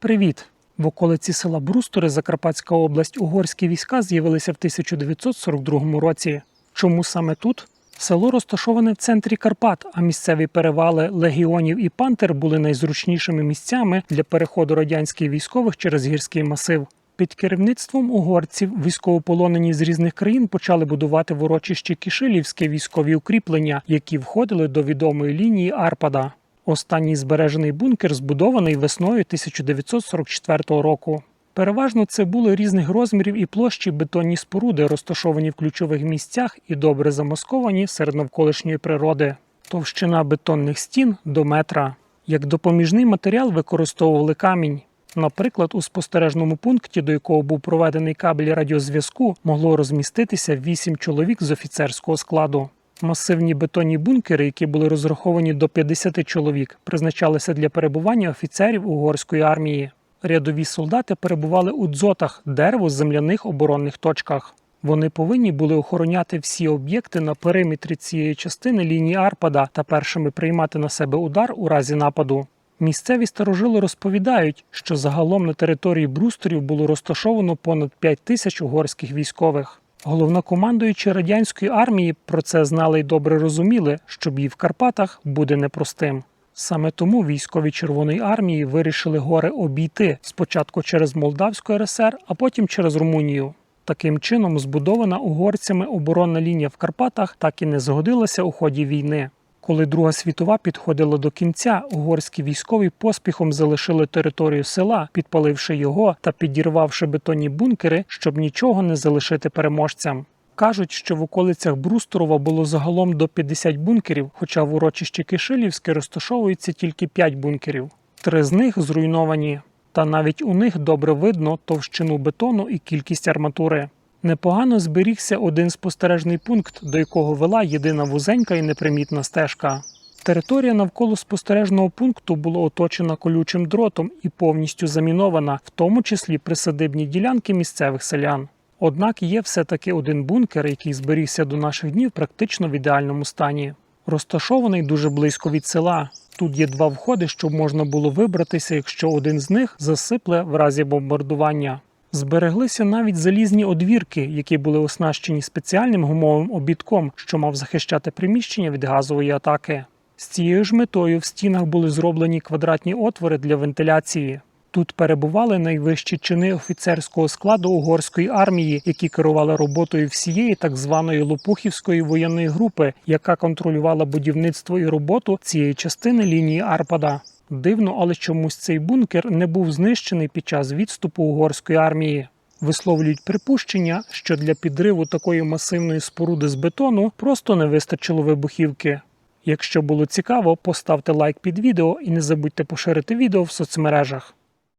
Привіт! В околиці села Брустори, Закарпатська область, угорські війська з'явилися в 1942 році. Чому саме тут? Село розташоване в центрі Карпат, а місцеві перевали легіонів і пантер були найзручнішими місцями для переходу радянських військових через гірський масив. Під керівництвом угорців військовополонені з різних країн почали будувати в урочищі Кишилівське військові укріплення, які входили до відомої лінії Арпада. Останній збережений бункер збудований весною 1944 року. Переважно це були різних розмірів і площі бетонні споруди, розташовані в ключових місцях і добре замасковані серед навколишньої природи. Товщина бетонних стін до метра. Як допоміжний матеріал використовували камінь. Наприклад, у спостережному пункті, до якого був проведений кабель радіозв'язку, могло розміститися 8 чоловік з офіцерського складу. Масивні бетонні бункери, які були розраховані до 50 чоловік, призначалися для перебування офіцерів угорської армії. Рядові солдати перебували у дзотах дерево земляних оборонних точках. Вони повинні були охороняти всі об'єкти на периметрі цієї частини лінії Арпада та першими приймати на себе удар у разі нападу. Місцеві старожили розповідають, що загалом на території брусторів було розташовано понад 5 тисяч угорських військових. Головнокомандуючі радянської армії про це знали й добре розуміли, що бій в Карпатах буде непростим. Саме тому військові Червоної армії вирішили гори обійти спочатку через Молдавську РСР, а потім через Румунію. Таким чином, збудована угорцями оборонна лінія в Карпатах так і не згодилася у ході війни. Коли Друга світова підходила до кінця, угорські військові поспіхом залишили територію села, підпаливши його та підірвавши бетонні бункери, щоб нічого не залишити переможцям. Кажуть, що в околицях Брусторова було загалом до 50 бункерів, хоча в урочищі Кишилівське розташовується тільки 5 бункерів. Три з них зруйновані, та навіть у них добре видно товщину бетону і кількість арматури. Непогано зберігся один спостережний пункт, до якого вела єдина вузенька і непримітна стежка. Територія навколо спостережного пункту була оточена колючим дротом і повністю замінована, в тому числі присадибні ділянки місцевих селян. Однак є все-таки один бункер, який зберігся до наших днів практично в ідеальному стані. Розташований дуже близько від села. Тут є два входи, щоб можна було вибратися, якщо один з них засипле в разі бомбардування. Збереглися навіть залізні одвірки, які були оснащені спеціальним гумовим обідком, що мав захищати приміщення від газової атаки. З цією ж метою в стінах були зроблені квадратні отвори для вентиляції. Тут перебували найвищі чини офіцерського складу угорської армії, які керували роботою всієї так званої Лопухівської воєнної групи, яка контролювала будівництво і роботу цієї частини лінії Арпада. Дивно, але чомусь цей бункер не був знищений під час відступу угорської армії. Висловлюють припущення, що для підриву такої масивної споруди з бетону просто не вистачило вибухівки. Якщо було цікаво, поставте лайк під відео і не забудьте поширити відео в соцмережах.